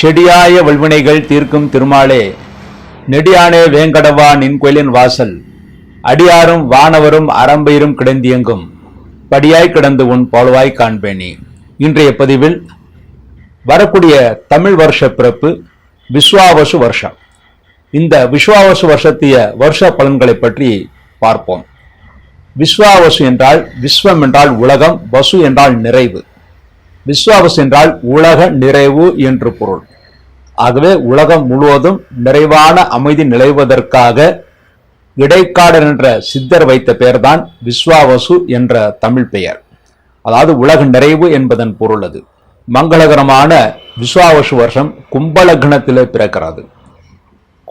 செடியாய வல்வினைகள் தீர்க்கும் திருமாலே நெடியானே வேங்கடவா நின் கோயிலின் வாசல். அடியாரும் வானவரும் அரம்பையரும் கிடந்தியங்கும். படியாய் கிடந்து உன் பாலுவாய் காண்பேனி. இன்றைய பதிவில் வரக்கூடிய தமிழ் வருஷ பிறப்பு விஸ்வாவசு வருஷம். இந்த விஸ்வாவசு வருஷத்திய வருஷ பலன்களை பற்றி பார்ப்போம். விஸ்வாவசு என்றால் விஸ்வம் என்றால் உலகம் வசு என்றால் நிறைவு. விஸ்வாவசு என்றால் உலக நிறைவு என்று பொருள். ஆகவே உலகம் முழுவதும் நிறைவான அமைதி நிலைவதற்காக இடைக்காடர் என்ற சித்தர் வைத்த பெயர்தான் விஸ்வாவசு என்ற தமிழ் பெயர். அதாவது உலக நிறைவு என்பதன் பொருள் அது. மங்களகரமான விஸ்வாவசு வருஷம் கும்பலக்னத்திலே பிறக்கிறது.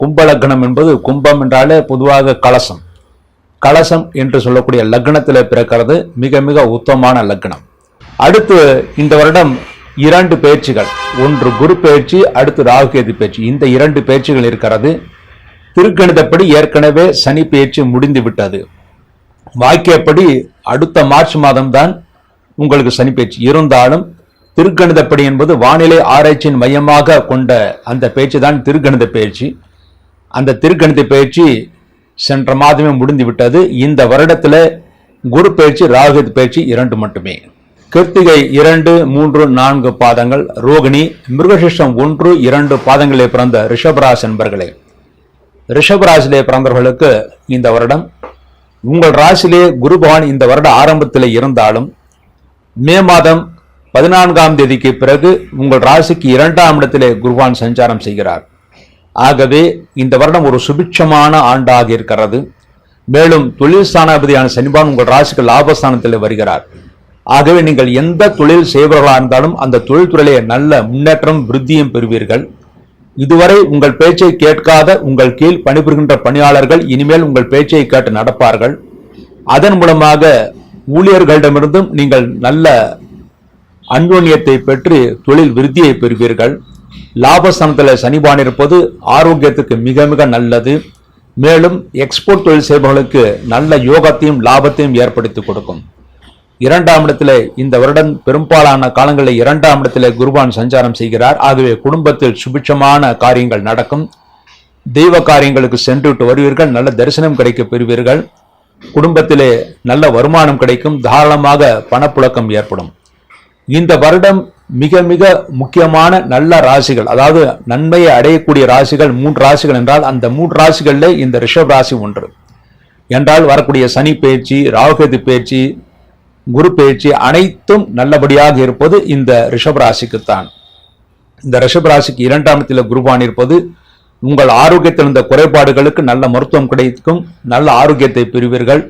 கும்பலக்னம் என்பது கும்பம் என்றாலே பொதுவாக கலசம். கலசம் என்று சொல்லக்கூடிய லக்னத்தில் பிறக்கிறது. மிக மிக உத்தமமான லக்னம். அடுத்து இந்த வருடம் இரண்டு பயிற்சிகள் ஒன்று குரு பயிற்சி அடுத்து ராகுகேது பயிற்சி இந்த இரண்டு பயிற்சிகள் இருக்கிறது. திருக்கணிதப்படி ஏற்கனவே சனி பயிற்சி முடிந்து விட்டது. வாக்கியப்படி அடுத்த மார்ச் மாதம்தான் உங்களுக்கு சனி பயிற்சி இருந்தாலும் திருக்கணிதப்படி என்பது வானிலை ஆராய்ச்சியின் மையமாக கொண்ட அந்த பயிற்சி தான் திருக்கணித பயிற்சி அந்த திருக்கணித பயிற்சி சென்ற மாதமே முடிந்து விட்டது. இந்த வருடத்தில் குரு பயிற்சி ராகு பயிற்சி இரண்டு மட்டுமே. கிருத்திகை இரண்டு மூன்று நான்கு பாதங்கள் ரோகிணி மிருகசிஷம் ஒன்று இரண்டு பாதங்களே பிறந்த ரிஷபராஜ் என்பர்களே ரிஷபராசிலே பிறந்தவர்களுக்கு இந்த வருடம் உங்கள் ராசிலே குரு பகவான் இந்த வருட ஆரம்பத்தில் இருந்தாலும் மே மாதம் பதினான்காம் தேதிக்கு பிறகு உங்கள் ராசிக்கு இரண்டாம் இடத்திலே குருவான் சஞ்சாரம் செய்கிறார். ஆகவே இந்த வருடம் ஒரு சுபிட்சமான ஆண்டாக இருக்கிறது. மேலும் தொழில் ஸ்தானாபதியான சனிபான் உங்கள் ராசிக்கு லாபஸ்தானத்தில் வருகிறார். ஆகவே நீங்கள் எந்த தொழில் செய்பவர்களாக இருந்தாலும் அந்த தொழில்துறையிலே நல்ல முன்னேற்றம் விருத்தியும் பெறுவீர்கள். இதுவரை உங்கள் பேச்சை கேட்காத உங்கள் கீழ் பணிபுரிகின்ற பணியாளர்கள் இனிமேல் உங்கள் பேச்சை கேட்டு நடப்பார்கள். அதன் மூலமாக ஊழியர்களிடமிருந்தும் நீங்கள் நல்ல அன்யோன்யத்தை பெற்று தொழில் விருத்தியை பெறுவீர்கள். லாபஸ்தானத்தில் சனிபான் இருப்பது ஆரோக்கியத்துக்கு மிக மிக நல்லது. மேலும் எக்ஸ்போர்ட் தொழில் செய்பவர்களுக்கு நல்ல யோகத்தையும் லாபத்தையும் ஏற்படுத்தி கொடுக்கும். இரண்டாம் இடத்துல இந்த வருடம் பெரும்பாலான காலங்களில் இரண்டாம் இடத்துல குருபான் சஞ்சாரம் செய்கிறார். ஆகவே குடும்பத்தில் சுபிட்சமான காரியங்கள் நடக்கும். தெய்வ காரியங்களுக்கு சென்றுவிட்டு வருவீர்கள். நல்ல தரிசனம் கிடைக்க பெறுவீர்கள். குடும்பத்திலே நல்ல வருமானம் கிடைக்கும். தாராளமாக பணப்புழக்கம் ஏற்படும். இந்த வருடம் மிக மிக முக்கியமான நல்ல ராசிகள் அதாவது நன்மையை அடையக்கூடிய ராசிகள் மூன்று ராசிகள் என்றால் அந்த மூன்று ராசிகளில் இந்த ரிஷப் ராசி ஒன்று. என்றால் வரக்கூடிய சனி பயிற்சி ராகுகேது பயிற்சி குரு பயிற்சி அனைத்தும் நல்லபடியாக இருப்பது இந்த ரிஷபராசிக்குத்தான். இந்த ரிஷபராசிக்கு இரண்டாம் இடத்தில் குருபான் இருப்பது உங்கள் ஆரோக்கியத்தில் இருந்த குறைபாடுகளுக்கு நல்ல மருத்துவம் கிடைக்கும் நல்ல ஆரோக்கியத்தை பெறுவீர்கள்.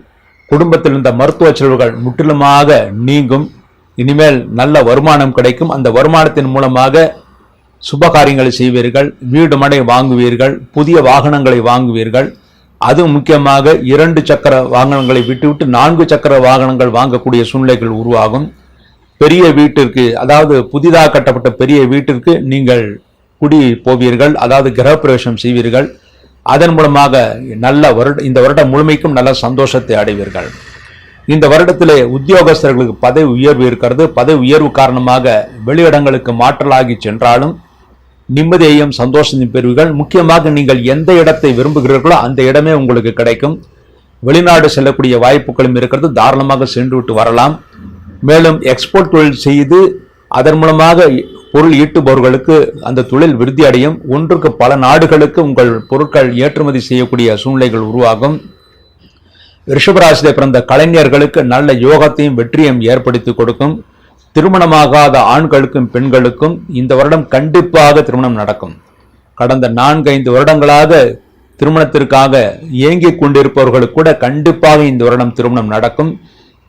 குடும்பத்தில் இருந்த மருத்துவ செலவுகள் முற்றிலுமாக நீங்கும். இனிமேல் நல்ல வருமானம் கிடைக்கும். அந்த வருமானத்தின் மூலமாக சுபகாரியங்களை செய்வீர்கள். வீடு மனை வாங்குவீர்கள். புதிய வாகனங்களை வாங்குவீர்கள். அது முக்கியமாக இரண்டு சக்கர வாகனங்களை விட்டுவிட்டு நான்கு சக்கர வாகனங்கள் வாங்கக்கூடிய சூழ்நிலைகள் உருவாகும். பெரிய வீட்டிற்கு அதாவது புதிதாக கட்டப்பட்ட பெரிய வீட்டிற்கு நீங்கள் குடி போவீர்கள் அதாவது கிரகப்பிரவேசம் செய்வீர்கள். அதன் மூலமாக நல்ல வருட இந்த வருடம் முழுமைக்கும் நல்ல சந்தோஷத்தை அடைவீர்கள். இந்த வருடத்திலே உத்தியோகஸ்தர்களுக்கு பதவி உயர்வு இருக்கிறது. பதவி உயர்வு காரணமாக வெளியிடங்களுக்கு மாற்றலாகி சென்றாலும் நிம்மதியையும் சந்தோஷத்தையும் பெறுவீர்கள். முக்கியமாக நீங்கள் எந்த இடத்தை விரும்புகிறீர்களோ அந்த இடமே உங்களுக்கு கிடைக்கும். வெளிநாடு செல்லக்கூடிய வாய்ப்புகளும் இருக்கிறது. தாராளமாக சென்று விட்டு வரலாம். மேலும் எக்ஸ்போர்ட் தொழில் செய்து அதன் மூலமாக பொருள் ஈட்டுபவர்களுக்கு அந்த தொழில் விருத்தி அடையும். ஒன்றுக்கு பல நாடுகளுக்கு உங்கள் பொருட்கள் ஏற்றுமதி செய்யக்கூடிய சூழ்நிலைகள் உருவாகும். ரிஷபராசியில பிறந்த கலைஞர்களுக்கு நல்ல யோகத்தையும் வெற்றியும் ஏற்படுத்தி கொடுக்கும். திருமணமாகாத ஆண்களுக்கும் பெண்களுக்கும் இந்த வருடம் கண்டிப்பாக திருமணம் நடக்கும். கடந்த நான்கு ஐந்து வருடங்களாக திருமணத்திற்காக ஏங்கிக் கொண்டிருப்பவர்களுக்கு கூட கண்டிப்பாக இந்த வருடம் திருமணம் நடக்கும்.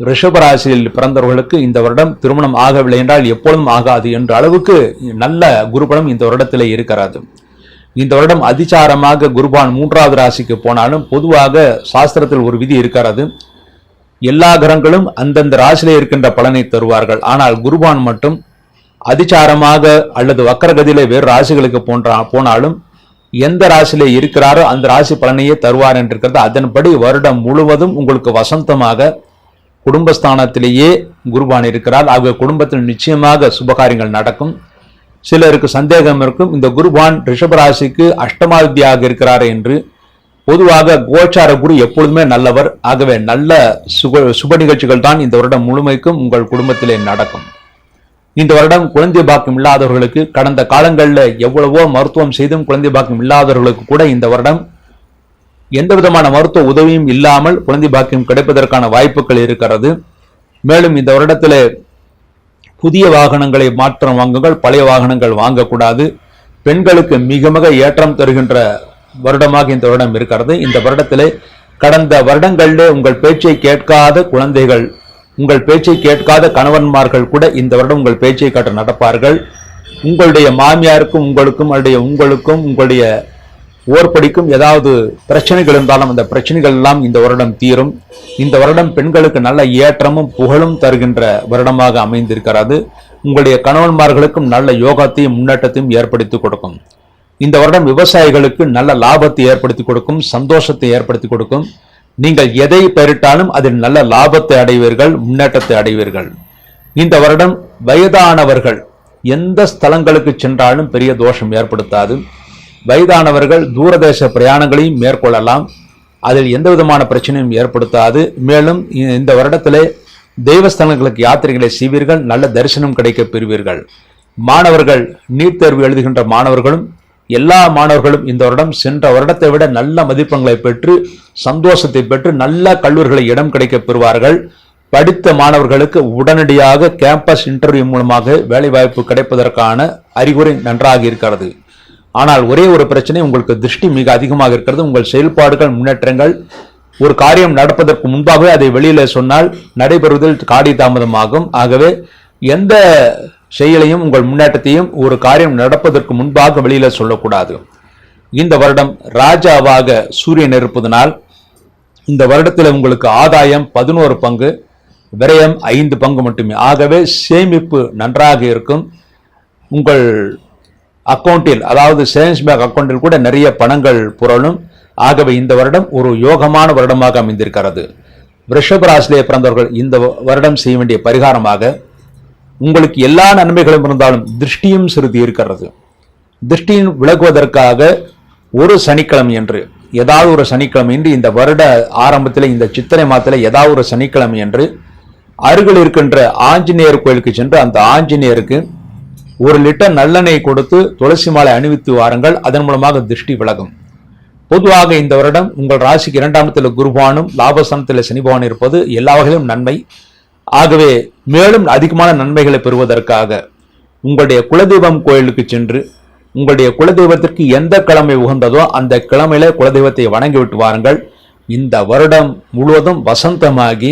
ரிஷபராசியில் பிறந்தவர்களுக்கு இந்த வருடம் திருமணம் ஆகவில்லை என்றால் எப்பொழுதும் ஆகாது என்ற அளவுக்கு நல்ல குருபலம் இந்த வருடத்திலே இருக்கிறது. இந்த வருடம் அதிசாரமாக குருபான் மூன்றாவது ராசிக்கு போனாலும் பொதுவாக சாஸ்திரத்தில் ஒரு விதி இருக்கிறது. எல்லா கிரகங்களும் அந்தந்த ராசியிலே இருக்கின்ற பலனை தருவார்கள். ஆனால் குருபான் மட்டும் அதிசாரமாக அல்லது வக்கரகதியிலே வேறு ராசிகளுக்கு போன்ற போனாலும் எந்த ராசியிலே இருக்கிறாரோ அந்த ராசி பலனையே தருவார் என்றிருக்கிறது. அதன்படி வருடம் முழுவதும் உங்களுக்கு வசந்தமாக குடும்பஸ்தானத்திலேயே குருபான் இருக்கிறார். ஆகிய குடும்பத்தில் நிச்சயமாக சுபகாரியங்கள் நடக்கும். சிலருக்கு சந்தேகம் இருக்கும். இந்த குருபான் ரிஷபராசிக்கு அஷ்டமாதியாக இருக்கிறார் என்று பொதுவாக கோச்சார குரு எப்பொழுதுமே நல்லவர். ஆகவே நல்ல சுக சுப நிகழ்ச்சிகள் தான் இந்த வருடம் முழுமைக்கும் உங்கள் குடும்பத்திலே நடக்கும். இந்த வருடம் குழந்தை பாக்கியம் இல்லாதவர்களுக்கு கடந்த காலங்களில் எவ்வளவோ மருத்துவம் செய்தும் குழந்தை பாக்கியம் இல்லாதவர்களுக்கு கூட இந்த வருடம் எந்த விதமான மருத்துவ உதவியும் இல்லாமல் குழந்தை பாக்கியம் கிடைப்பதற்கான வாய்ப்புகள் இருக்கிறது. மேலும் இந்த வருடத்தில் புதிய வாகனங்களை மாற்றம் வாங்குங்கள் பழைய வாகனங்கள் வாங்கக்கூடாது. பெண்களுக்கு மிக மிக ஏற்றம் தருகின்ற வருடமாக இந்த வருடம் இருக்கிறது. இந்த வருடத்திலே கடந்த வருடங்களிலே உங்கள் பேச்சை கேட்காத குழந்தைகள் உங்கள் பேச்சை கேட்காத கணவன்மார்கள் கூட இந்த வருடம் உங்கள் பேச்சை காட்ட நடப்பார்கள். உங்களுடைய மாமியாருக்கும் உங்களுக்கும் அவருடைய உங்களுக்கும் உங்களுடைய ஓர்படிக்கும் ஏதாவது பிரச்சனைகள் இருந்தாலும் அந்த பிரச்சனைகள் எல்லாம் இந்த வருடம் தீரும். இந்த வருடம் பெண்களுக்கு நல்ல ஏற்றமும் புகழும் தருகின்ற வருடமாக அமைந்திருக்கிறது. உங்களுடைய கணவன்மார்களுக்கும் நல்ல யோகத்தையும் முன்னேற்றத்தையும் ஏற்படுத்தி கொடுக்கும். இந்த வருடம் விவசாயிகளுக்கு நல்ல லாபத்தை ஏற்படுத்தி கொடுக்கும் சந்தோஷத்தை ஏற்படுத்தி கொடுக்கும். நீங்கள் எதை பெருட்டாலும் அதில் நல்ல லாபத்தை அடைவீர்கள் முன்னேற்றத்தை அடைவீர்கள். இந்த வருடம் வயதானவர்கள் எந்த ஸ்தலங்களுக்கு சென்றாலும் பெரிய தோஷம் ஏற்படுத்தாது. வயதானவர்கள் தூரதேச பிரயாணங்களையும் மேற்கொள்ளலாம். அதில் எந்த விதமான பிரச்சனையும் ஏற்படுத்தாது. மேலும் இந்த வருடத்திலே தெய்வஸ்தலங்களுக்கு யாத்திரைகளை செய்வீர்கள் நல்ல தரிசனம் கிடைக்க பெறுவீர்கள். மாணவர்கள் நீட் தேர்வு எழுதுகின்ற மாணவர்களும் எல்லா மாணவர்களும் இந்த வருடம் சென்ற வருடத்தை விட நல்ல மதிப்பெண்களை பெற்று சந்தோஷத்தை பெற்று நல்ல கல்லூரிகளை இடம் கிடைக்க பெறுவார்கள். படித்த மாணவர்களுக்கு உடனடியாக கேம்பஸ் இன்டர்வியூ மூலமாக வேலைவாய்ப்பு கிடைப்பதற்கான அறிகுறி நன்றாக இருக்கிறது. ஆனால் ஒரே ஒரு பிரச்சனை உங்களுக்கு திருஷ்டி மிக அதிகமாக இருக்கிறது. உங்கள் செயல்பாடுகள் முன்னேற்றங்கள் ஒரு காரியம் நடப்பதற்கு முன்பாகவே அதை வெளியில் சொன்னால் நடைபெறுவதில் காடி தாமதமாகும் ஆகவே எந்த செயலையும் உங்கள் முன்னேற்றத்தையும் ஒரு காரியம் நடப்பதற்கு முன்பாக வெளியில் சொல்லக்கூடாது. இந்த வருடம் ராஜாவாக சூரியன் இருப்பதனால் இந்த வருடத்தில் உங்களுக்கு ஆதாயம் பதினோரு பங்கு விரயம் ஐந்து பங்கு மட்டுமே. ஆகவே சேமிப்பு நன்றாக இருக்கும். உங்கள் அக்கவுண்டில் அதாவது சேவிங்ஸ் பேங்க் அக்கௌண்ட்டில் கூட நிறைய பணங்கள் புரளும். ஆகவே இந்த வருடம் ஒரு யோகமான வருடமாக அமைந்திருக்கிறது. ரிஷபராசிலே பிறந்தவர்கள் இந்த வருடம் செய்ய வேண்டிய பரிகாரமாக உங்களுக்கு எல்லா நன்மைகளும் இருந்தாலும் திருஷ்டியும் சிறிது இருக்கிறது. திருஷ்டியின் விலகுவதற்காக ஒரு சனிக்கிழமை என்று ஏதாவது ஒரு சனிக்கிழமை என்று இந்த வருட ஆரம்பத்தில் இந்த சித்திரை மாதத்தில் ஏதாவது ஒரு சனிக்கிழமை என்று அருகில் இருக்கின்ற ஆஞ்சநேயர் கோயிலுக்கு சென்று அந்த ஆஞ்சநேயருக்கு ஒரு லிட்டர் நல்லெண்ணெய் கொடுத்து துளசி மாலை அணிவித்து வாருங்கள் அதன் மூலமாக திருஷ்டி விலகும். பொதுவாக இந்த வருடம் உங்கள் ராசிக்கு இரண்டாம் இடத்தில் குருபானும் லாபஸ்தானத்தில் சனிபவான் இருப்பது எல்லா வகையிலும் நன்மை. ஆகவே மேலும் அதிகமான நன்மைகளை பெறுவதற்காக உங்களுடைய குலதெய்வம் கோயிலுக்கு சென்று உங்களுடைய குலதெய்வத்திற்கு எந்த கிழமை உகந்ததோ அந்த கிழமையில குலதெய்வத்தை வணங்கிவிட்டு வாருங்கள். இந்த வருடம் முழுவதும் வசந்தமாகி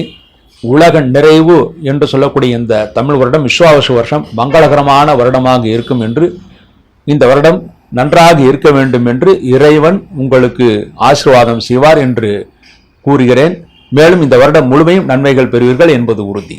உலக நிறைவு என்று சொல்லக்கூடிய இந்த தமிழ் வருடம் விஸ்வாவசு வருஷம் மங்களகரமான வருடமாக இருக்கும் என்று இந்த வருடம் நன்றாக இருக்க வேண்டும் என்று இறைவன் உங்களுக்கு ஆசீர்வாதம் செய்வார் என்று கூறுகிறேன். மேலும் இந்த வருடம் முழுமையும் நன்மைகள் பெறுவீர்கள் என்பது உறுதி.